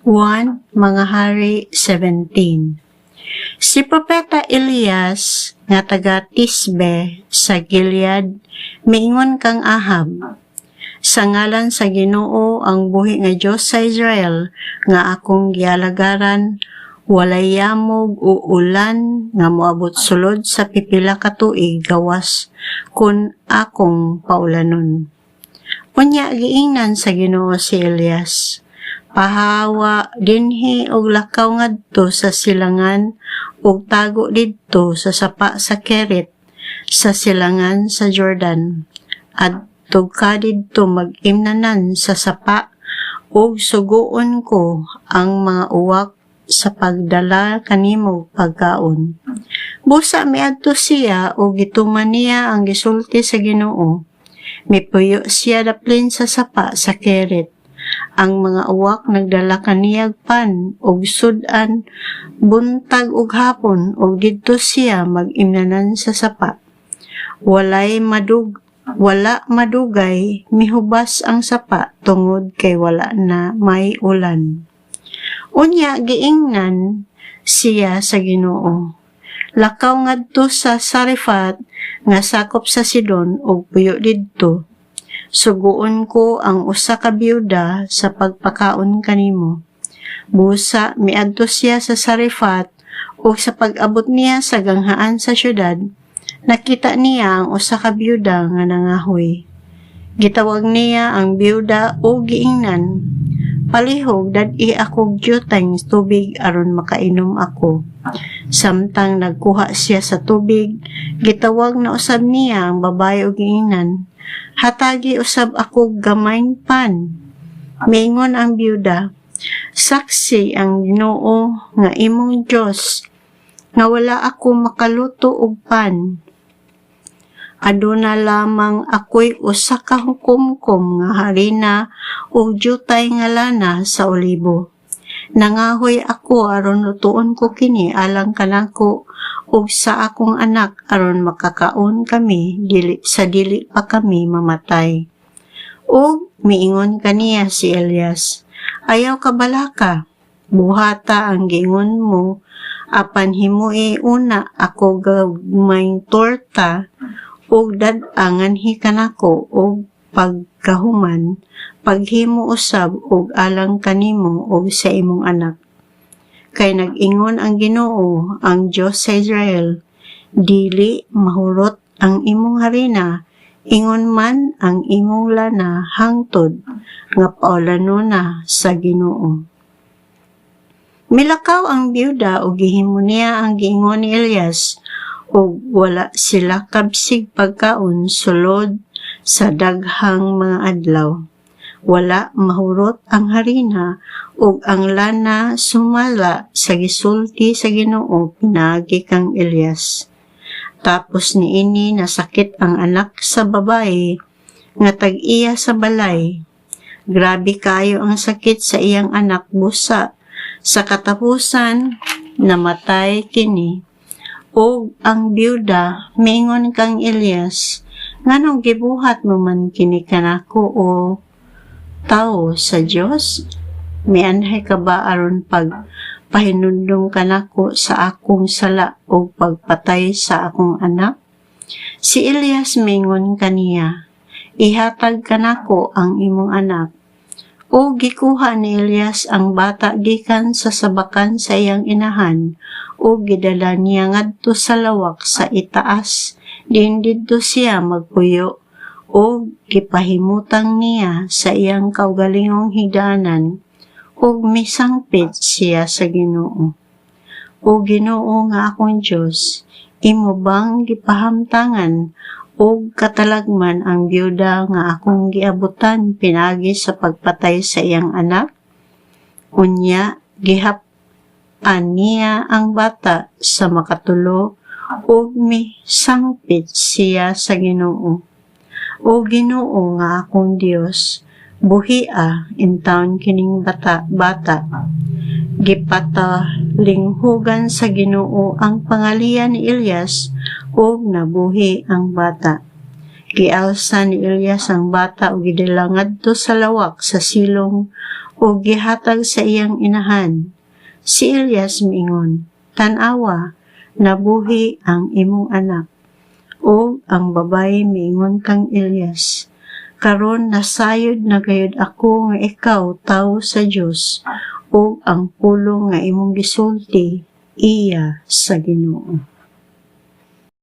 1 Mga Hari 17 Si Propeta Elias nga taga Tisbe sa Gilead miingon kang Ahab sa ngalan sa Ginoo ang buhi nga Dios sa Israel nga akong gialagaran walay yamog o ulan nga moabot sulod sa pipila ka tuig gawas kun akong paulanon. Unya giingnan sa Ginoo si Elias pahawa dinhi og lakaw ngadto sa silangan ug tago didto sa sapa sa Keret sa silangan sa Jordan at ka didto mag-imnanan sa sapa ug suguon ko ang mga uwak sa pagdala kanimo pagkaon. Busa miadto siya o gituman niya ang gisulti sa Ginoo. Mipuyo siya daplin sa sapa sa Keret ang mga uwak nagdala kaniyag pan og sudan buntag ug hapon og didto siya mag-imnanan sa sapa. Walay madug wala madugay mihubas ang sapa tungod kay wala na may ulan. Unya giingnan siya sa Ginoo. Lakaw ngadto sa Sarifat nga sakop sa Sidon ug puyo didto Suguon ko ang usa ka byuda sa pagpakaon kanimo. Busa miadto siya sa Sarifat o sa pag-abot niya sa ganghaan sa syudad, nakita niya ang usa ka byuda nga nangahoy. Gitawag niya ang byuda o giingnan. Palihog dad-i akog jutang tubig aron makainom ako. Samtang nagkuha siya sa tubig, gitawag na usab niya ang babae o giingnan hatagi usab ako gamayng pan. Mingon ang byuda, saksi ang Ginoo nga imong Dios nga wala ako makaluto og pan. Aduna lamang ako'y usa ka hukumkom nga harina ug jutay nga lana sa olibo. Nangahoy ako aron lutuon ko kini alang kanako ug sa akong anak aron makakaon kami dili sa dili pa kami mamatay. Ug miingon kaniya si Elias, ayaw ka balaka, buhata ang gingon mo, apan himui una ako gagmayng torta ug dadangan hikanako ug pagkahuman paghimo usab og alang kanimo ug sa imong anak kay nag-ingon ang Ginoo ang Dios sa Israel dili mahurot ang imong harina ingon man ang imong lana hangtod nga paulano na sa Ginoo. Milakaw ang byuda ug gihimo niya ang giingon ni Elias ug wala sila kabsig pagkaon sulod sa daghang mga adlaw wala mahurot ang harina ug ang lana sumala sa gisulti sa Ginoo pinagi kang Elias. Tapos niini nasakit ang anak sa babae nga tag-iya sa balay. Grabe kayo ang sakit sa iyang anak busa. Sa katapusan, namatay kini. O ang byuda, mingon kang Elias, nganong gibuhat mo man kini kanako o tao sa Dios mianhay ka ba aron pag pahinundong kanako sa akong sala o pagpatay sa akong anak? Si Elias mingon kaniya ihatag kanako ang imong anak. O gikuha ni Elias ang bata gikan sa sabakan sa iyang inahan o gidala niya ngadto sa lawak sa itaas din didto siya magpuyo o gipahimutang niya sa iyang kaugalingong higanan ug misangpit siya sa Ginoo. O Ginoo nga akong Dios, imo bang gipahamtangan o katalagman ang byuda nga akong giabutan pinagi sa pagpatay sa iyang anak? Unya, gihap niya ang bata sa makatulo ug misangpit siya sa Ginoo o Ginoo nga akong Dios, buhia in town kining bata bata. Gipata linghugan sa Ginoo ang pangalian ni Elias ug nabuhi ang bata. Gialsa ni Elias ang bata ug gidala ngadto sa lawak sa silong ug gihatag sa iyang inahan. Si Elias miingon, Tan-awa, nabuhi ang imong anak. O ang babae miingon kang Elias, karon nasayod na gayud ako nga ikaw tawo sa Dios ug ang pulong nga imong gisulti iya sa Ginoo.